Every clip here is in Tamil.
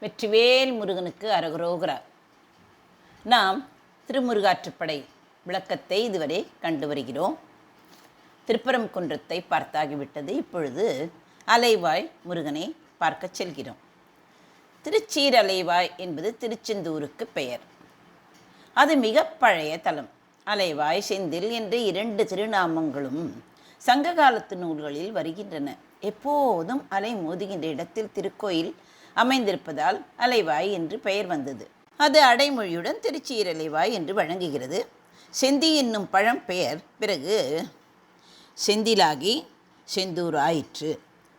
வெற்றிவேல் முருகனுக்கு அரகரோகரா நாம் திருமுருகாற்றுப்படை விளக்கத்தை இதுவரை கண்டு வருகிறோம். திருப்பரங்குன்றத்தை பார்த்தாகிவிட்டது. இப்பொழுது அலைவாய் முருகனை பார்க்கச் செல்கிறோம். திருச்சீர் அலைவாய் என்பது திருச்செந்தூருக்கு பெயர். அது மிக பழைய தலம். அலைவாய் செந்தில் என்று இரண்டு திருநாமங்களும் சங்க காலத்து நூல்களில் வருகின்றன. எப்போதும் அலை மோதுகின்ற இடத்தில் திருக்கோயில் அமைந்திருப்பதால் அலைவாய் என்று பெயர் வந்தது. அது அடைமொழியுடன் திருச்சீரலைவாய் என்று வழங்குகிறது. செந்தி என்னும் பழம் பெயர் பிறகு செந்திலாகி செந்தூர் ஆயிற்று.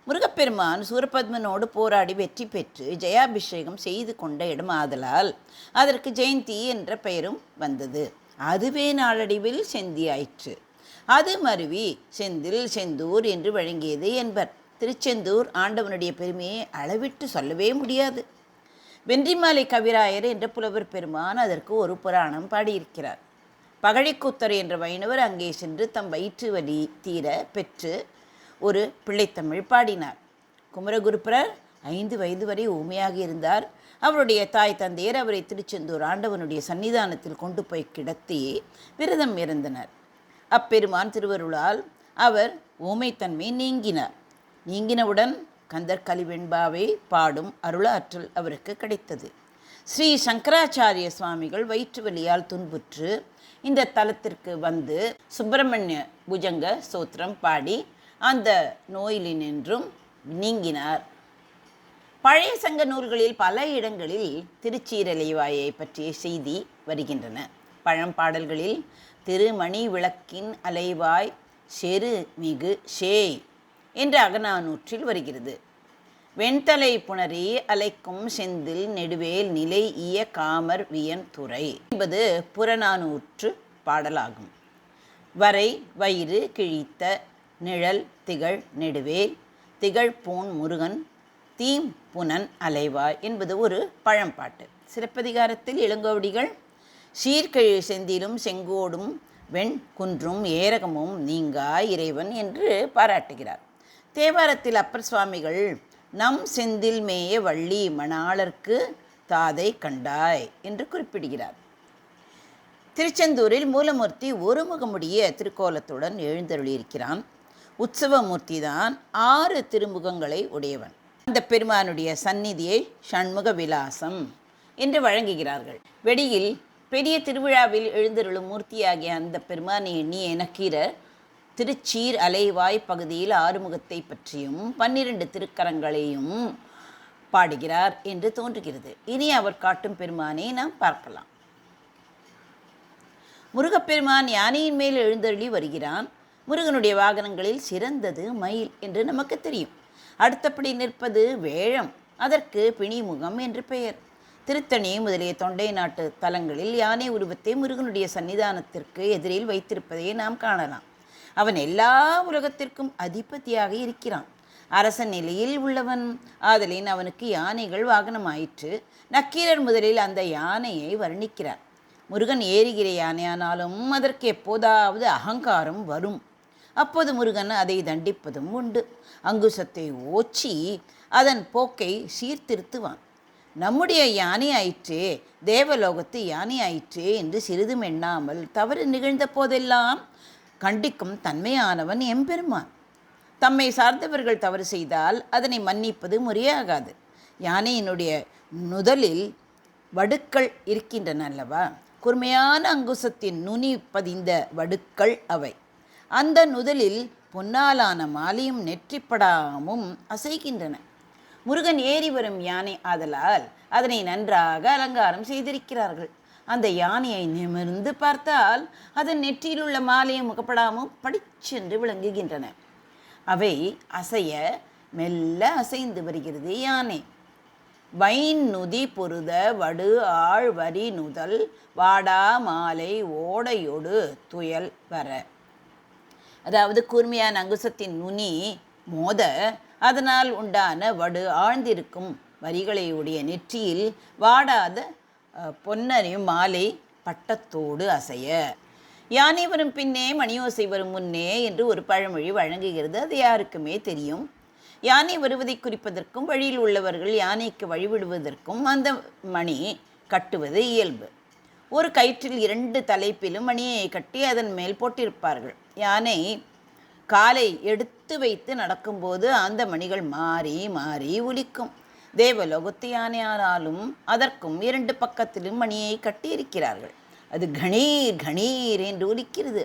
முருகப்பெருமான் சூரபத்மனோடு போராடி வெற்றி பெற்று ஜெயாபிஷேகம் செய்து கொண்ட இடம் ஆதலால் அதற்கு ஜெயந்தி என்ற பெயரும் வந்தது. அதுவே நாளடைவில் செந்தி ஆயிற்று. அது மருவி செந்தில் செந்தூர் என்று வழங்கியது என்பர். திருச்செந்தூர் ஆண்டவனுடைய பெருமையை அளவிட்டு சொல்லவே முடியாது. வென்றிமாலை கவிராயர் என்ற புலவர் பெருமான் அதற்கு ஒரு புராணம் பாடியிருக்கிறார். பகழிக்கூத்தர் என்ற வைணவர் அங்கே சென்று தம் வயிற்று வலி தீர பெற்று ஒரு பிள்ளைத்தமிழ் பாடினார். குமரகுருப்பரர் ஐந்து வயது வரை ஊமையாக இருந்தார். அவருடைய தாய் தந்தையர் அவரை திருச்செந்தூர் ஆண்டவனுடைய சன்னிதானத்தில் கொண்டு போய் கிடத்தி விரதம் இருந்தனர். அப்பெருமான் திருவருளால் அவர் ஊமைத்தன்மை நீங்கினார். நீங்கினவுடன் கந்தர்கலி வெண்பாவை பாடும் அருளாற்றல் அவருக்கு கிடைத்தது. ஸ்ரீ சங்கராச்சாரிய சுவாமிகள் வயிற்று வலியால் துன்புற்று இந்த தலத்திற்கு வந்து சுப்பிரமணிய புஜங்க சோத்திரம் பாடி அந்த நோயிலினின்றும் நீங்கினார். பழைய சங்க நூல்களில் பல இடங்களில் திருச்சீரலைவாயை பற்றிய செய்தி வருகின்றன. பழம்பாடல்களில் திருமணி விளக்கின் அலைவாய் செரு மிகு ஷே என்ற அகநானூற்றில் வருகிறது. வெண்தலை புணரி அலைக்கும் செந்தில் நெடுவேல் நிலை இய காமர் வியன் துறை என்பது புறநானூற்று பாடலாகும். வரை வயிறு கிழித்த நிழல் திகழ் நெடுவேல் திகழ் பூன் முருகன் தீம் புனன் அலைவாய் என்பது ஒரு பழம்பாட்டு. சிறப்பதிகாரத்தில் இளங்கோவடிகள் சீர்கழி செந்திலும் செங்கோடும் வெண் குன்றும் ஏரகமும் நீங்கா இறைவன் என்று பாராட்டுகிறார். தேவாரத்தில் அப்பர் சுவாமிகள் நம் செந்தில் மேய வள்ளி மணாளர்க்கு தாதை கண்டாய் என்று குறிப்பிடுகிறார். திருச்செந்தூரில் மூலமூர்த்தி ஒரு முகமுடைய திருக்கோலத்துடன் எழுந்தருளியிருக்கிறான். உற்சவமூர்த்தி தான் ஆறு திருமுகங்களை உடையவன். அந்த பெருமானுடைய சந்நிதியை சண்முக விலாசம் என்று வழங்குகிறார்கள். வெடியில் பெரிய திருவிழாவில் எழுந்தருளும் மூர்த்தியாகிய அந்த பெருமானை எண்ணிய நக்கீரர் திருச்சீர் அலைவாய் பகுதியில் ஆறுமுகத்தை பற்றியும் பன்னிரண்டு திருக்கரங்களையும் பாடுகிறார் என்று தோன்றுகிறது. இனி அவர் காட்டும் பெருமானை நாம் பார்க்கலாம். முருகப்பெருமான் யானையின் மேல் எழுந்தருளி வருகிறான். முருகனுடைய வாகனங்களில் சிறந்தது மயில் என்று நமக்கு தெரியும். அடுத்தபடி நிற்பது வேழம் அதற்கு பிணிமுகம் என்று பெயர். திருத்தணி முதலிய தொண்டை நாட்டு தலங்களில் யானை உருவத்தை முருகனுடைய சன்னிதானத்திற்கு எதிரில் வைத்திருப்பதை நாம் காணலாம். அவன் எல்லா உலகத்திற்கும் அதிபதியாக இருக்கிறான். அரச நிலையில் உள்ளவன். ஆதலின் அவனுக்கு யானைகள் வாகனமாயிற்று. நக்கீரர் முதலில் அந்த யானையை வர்ணிக்கிறார். முருகன் ஏறுகிற யானையானாலும் அதற்கு எப்போதாவது அகங்காரம் வரும். அப்போது முருகன் அதை தண்டிப்பதும் உண்டு. அங்குசத்தை ஓச்சி அதன் போக்கை சீர்திருத்துவான். நம்முடைய யானை ஆயிற்றே தேவலோகத்து யானை ஆயிற்றே என்று சிறிதும் எண்ணாமல் தவறு நிகழ்ந்த போதெல்லாம் கண்டிக்கும் தன்மையானவன் எம்பெருமான். தம்மை சார்ந்தவர்கள் தவறு செய்தால் அதனை மன்னிப்பது முறையாகாது. யானையினுடைய நுதலில் வடுக்கள் இருக்கின்றன அல்லவா? கூர்மையான அங்குசத்தின் நுனி பதிந்த வடுக்கள் அவை. அந்த நுதலில் பொன்னாலான மாலையும் நெற்றிப்படாமும் அசைகின்றன. முருகன் ஏறி வரும் யானை ஆதலால் அதனை நன்றாக அலங்காரம் செய்திருக்கிறார்கள். அந்த யானையை நிமிர்ந்து பார்த்தால் அதன் நெற்றியில் உள்ள மாலையும் முகப்படாமும் படிச்சென்று விளங்குகின்றன. அவை அசைய மெல்ல அசைந்து வருகிறது யானை. வைன் நுதி பொருத வடு ஆழ் வரி நுதல் வாடா மாலை ஓடையொடு துயல் வர. அதாவது கூர்மையான அங்குசத்தின் நுனி மோத அதனால் உண்டான வடு ஆழ்ந்திருக்கும் வரிகளையுடைய நெற்றியில் வாடாத பொன்னறியும் மாலை பட்டத்தோடு அசைய. யானை வரும் பின்னே மணியோசை வரும் முன்னே என்று ஒரு பழமொழி வழங்குகிறது. அது யாருக்குமே தெரியும். யானை வருவதை குறிப்பதற்கும் வழியில் உள்ளவர்கள் யானைக்கு வழிவிடுவதற்கும் அந்த மணி கட்டுவது இயல்பு. ஒரு கயிற்றில் இரண்டு தலைப்பிலும் மணியை கட்டி அதன் மேல் போட்டிருப்பார்கள். யானை காலை எடுத்து வைத்து நடக்கும்போது அந்த மணிகள் மாறி மாறி ஒலிக்கும். தேவலோகத்து அதற்கும் இரண்டு பக்கத்திலும் மணியை கட்டியிருக்கிறார்கள். அது கணீர் கணீர் என்று ஒலிக்கிறது.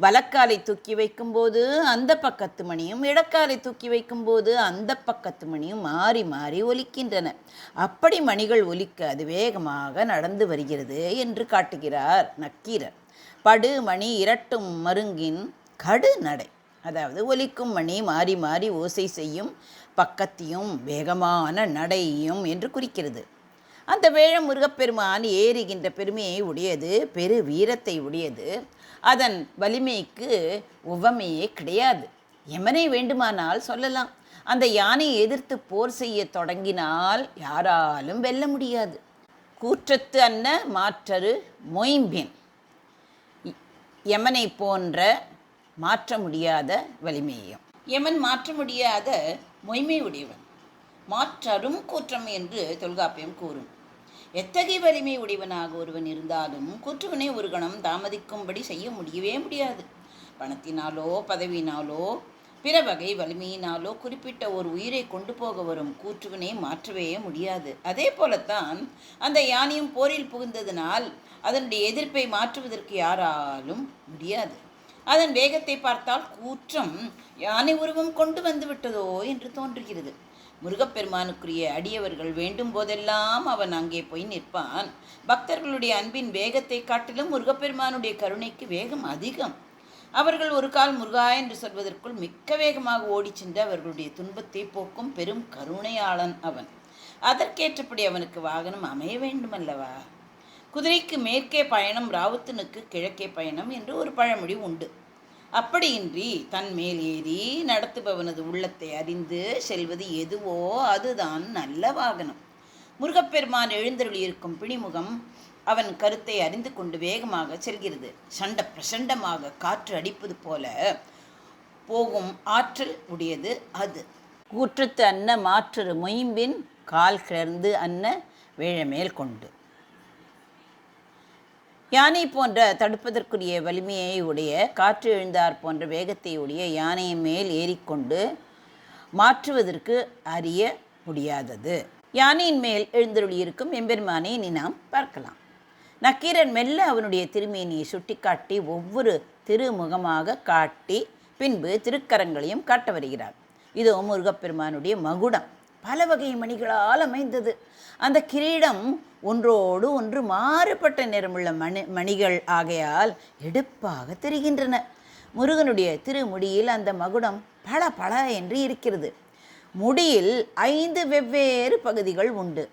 வலக்காலை தூக்கி வைக்கும்போது அந்த பக்கத்து மணியும் இடக்காலை தூக்கி வைக்கும்போது அந்த பக்கத்து மணியும் மாறி மாறி ஒலிக்கின்றன. அப்படி மணிகள் ஒலிக்க அது வேகமாக நடந்து வருகிறது என்று காட்டுகிறார் நக்கீரர். படு மணி இரட்டும் மருங்கின் கடு நடை அதாவது ஒலிக்கும் மணி மாறி மாறி ஓசை செய்யும் பக்கத்தையும் வேகமான நடையும் என்று குறிக்கிறது. அந்த வேழ முருகப்பெருமான் ஏறுகின்ற பெருமையை உடையது பெரு வீரத்தை உடையது. அதன் வலிமைக்கு உவமையே கிடையாது. எமனை வேண்டுமானால் சொல்லலாம். அந்த யானையை எதிர்த்து போர் செய்ய தொடங்கினால் யாராலும் வெல்ல முடியாது. கூற்றத்து அன்ன மாற்றரு மொயம்பின் யமனை போன்ற மாற்ற முடியாத வலிமையும் எவன் மாற்ற முடியாத மொய்மை உடையவன் மாற்றரும் கூற்றம் என்று தொல்காப்பியம் கூறும். எத்தகைய வலிமை உடையவனாக ஒருவன் இருந்தாலும் கூற்றுவனை ஒரு கணம் தாமதிக்கும்படி செய்ய முடியவே முடியாது. பணத்தினாலோ பதவியினாலோ பிற வகை வலிமையினாலோ குறிப்பிட்ட ஒரு உயிரை கொண்டு போக வரும் கூற்றுவனை மாற்றவே முடியாது. அதே போலத்தான் அந்த யானையும் போரில் புகுந்ததினால் அதனுடைய எதிர்ப்பை மாற்றுவதற்கு யாராலும் முடியாது. அதன் வேகத்தை பார்த்தால் கூற்றம் யானை உருவம் கொண்டு வந்து விட்டதோ என்று தோன்றுகிறது. முருகப்பெருமானுக்குரிய அடியவர்கள் வேண்டும் போதெல்லாம் அவன் அங்கே போய் நிற்பான். பக்தர்களுடைய அன்பின் வேகத்தை காட்டிலும் முருகப்பெருமானுடைய கருணைக்கு வேகம் அதிகம். அவர்கள் ஒரு கால் முருகா என்று சொல்வதற்குள் மிக்க வேகமாக ஓடிச் சென்று அவர்களுடைய துன்பத்தை போக்கும் பெரும் கருணையாளன் அவன். அதற்கேற்றபடி அவனுக்கு வாகனம் அமைய வேண்டுமல்லவா? குதிரைக்கு மேற்கே பயணம் ராவுத்தனுக்கு கிழக்கே பயணம் என்று ஒரு பழமொழி உண்டு. அப்படியின்றி தன் மேல் ஏறி நடத்துபவனது உள்ளத்தை அறிந்து செல்வது எதுவோ அதுதான் நல்ல வாகனம். முருகப்பெருமான் எழுந்தருளியிருக்கும் பிணிமுகம் அவன் கருத்தை அறிந்து கொண்டு வேகமாக செல்கிறது. சண்ட பிரசண்டமாக காற்று அடிப்பது போல போகும் ஆற்றல் உடையது அது. கூற்றத்து அன்ன மாற்று மொயம்பின் கால் கிளர்ந்து அன்ன வேழமேல் கொண்டு. யானை போன்ற தடுப்பதற்குரிய வலிமையை உடைய காற்று எழுந்தார் போன்ற வேகத்தை உடைய யானையின் மேல் ஏறிக்கொண்டு மாற்றுவதற்கு அறிய முடியாதது. யானையின் மேல் எழுந்தருளியிருக்கும் எம்பெருமானை இனி நாம் பார்க்கலாம். நக்கீரன் மெல்ல அவனுடைய திருமேனியை சுட்டிக்காட்டி ஒவ்வொரு திருமுகமாக காட்டி பின்பு திருக்கரங்களையும் காட்ட வருகிறார். இதோ முருகப்பெருமானுடைய மகுடம். பல வகை மணிகளால் அமைந்தது. அந்த கிரீடம் ஒன்றோடு ஒன்று மாறுபட்ட நிறமுள்ள மணி மணிகள் ஆகையால் எடுப்பாக தெரிகின்றன. முருகனுடைய திருமுடியில் அந்த மகுடம் பல பல என்று இருக்கிறது. முடியில் ஐந்து வெவ்வேறு பகுதிகள் உண்டு.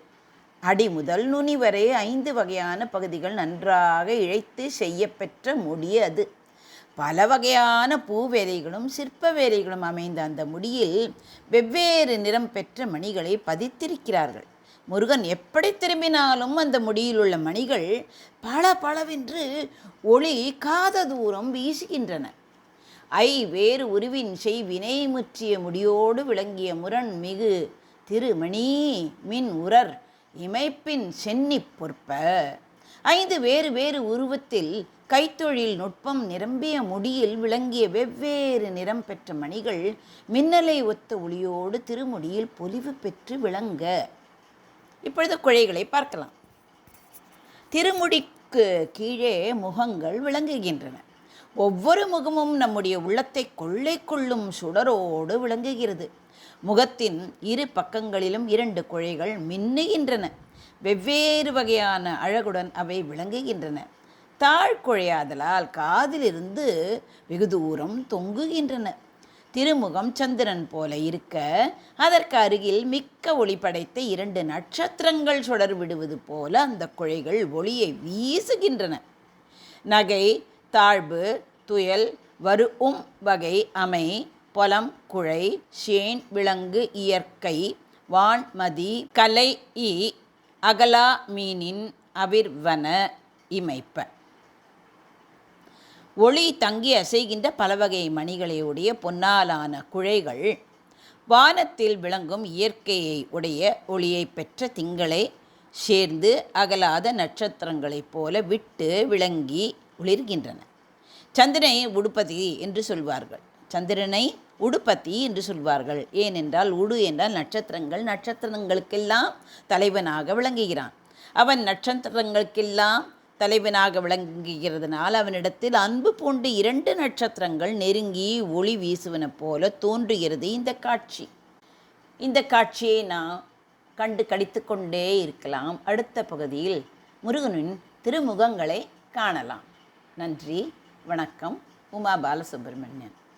அடி முதல் நுனி வரை ஐந்து வகையான பகுதிகள் நன்றாக இழைத்து செய்யப்பெற்ற முடி அது. பல வகையான பூவேலைகளும் சிற்ப வேலைகளும் அமைந்த அந்த முடியில் வெவ்வேறு நிறம் பெற்ற மணிகளை பதித்திருக்கிறார்கள். முருகன் எப்படி திரும்பினாலும் அந்த முடியில் உள்ள மணிகள் பல பளவென்று ஒளி காத தூரம் வீசுகின்றன. ஐ வேறு உருவின் செய் வினை முற்றிய முடியோடு விளங்கிய முரண் மிகு திருமணி மின் உரர் இமைப்பின் சென்னி பொற்ப. ஐந்து வேறு வேறு உருவத்தில் கைத்தொழில் நுட்பம் நிரம்பிய முடியில் விளங்கிய வெவ்வேறு நிறம் பெற்ற மணிகள் மின்னலை ஒத்த ஒளியோடு திருமுடியில் பொலிவு பெற்று விளங்க. இப்பொழுது குழைகளை பார்க்கலாம். திருமுடிக்கு கீழே முகங்கள் விளங்குகின்றன. ஒவ்வொரு முகமும் நம்முடைய உள்ளத்தை கொள்ளை கொள்ளும் சுடரோடு விளங்குகிறது. முகத்தின் இரு பக்கங்களிலும் இரண்டு குழைகள் மின்னுகின்றன. வெவ்வேறு வகையான அழகுடன் அவை விளங்குகின்றன. தாழ்குழையாதலால் காதிலிருந்து வெகு தூரம் தொங்குகின்றன. திருமுகம் சந்திரன் போல இருக்க அதற்கு அருகில் மிக்க ஒளி படைத்த இரண்டு நட்சத்திரங்கள் சுடர் விடுவது போல அந்த குழைகள் ஒளியை வீசுகின்றன. நகை தாழ்வு துயல் வருஉம் வகை அமை பொலம் குழை ஷேன் விலங்கு இயற்கை வான்மதி கலை இ அகலா மீனின் அவிர்வன இமைப்ப. ஒளி தங்கி அசைகின்ற பலவகை மணிகளையுடைய பொன்னாலான குழைகள் வானத்தில் விளங்கும் இயற்கையை உடைய ஒளியை பெற்ற திங்களை சேர்ந்து அகலாத நட்சத்திரங்களைப் போல விட்டு விளங்கி ஒளிர்கின்றன சந்திரனை உடுப்பதி என்று சொல்வார்கள். சந்திரனை உடுப்பத்தி என்று சொல்வார்கள். ஏனென்றால் உடு என்றால் நட்சத்திரங்கள். நட்சத்திரங்களுக்கெல்லாம் தலைவனாக விளங்குகிறான். அவன் நட்சத்திரங்களுக்கெல்லாம் தலைவனாக விளங்குகிறதுனால் அவனிடத்தில் அன்பு பூண்டு இரண்டு நட்சத்திரங்கள் நெருங்கி ஒளி வீசுவன போல தோன்றுகிறது இந்த காட்சி. இந்த காட்சியை நாம் கண்டு கடித்து கொண்டே இருக்கலாம். அடுத்த பகுதியில் முருகனின் திருமுகங்களை காணலாம். நன்றி வணக்கம். உமா பாலசுப்ரமணியன்.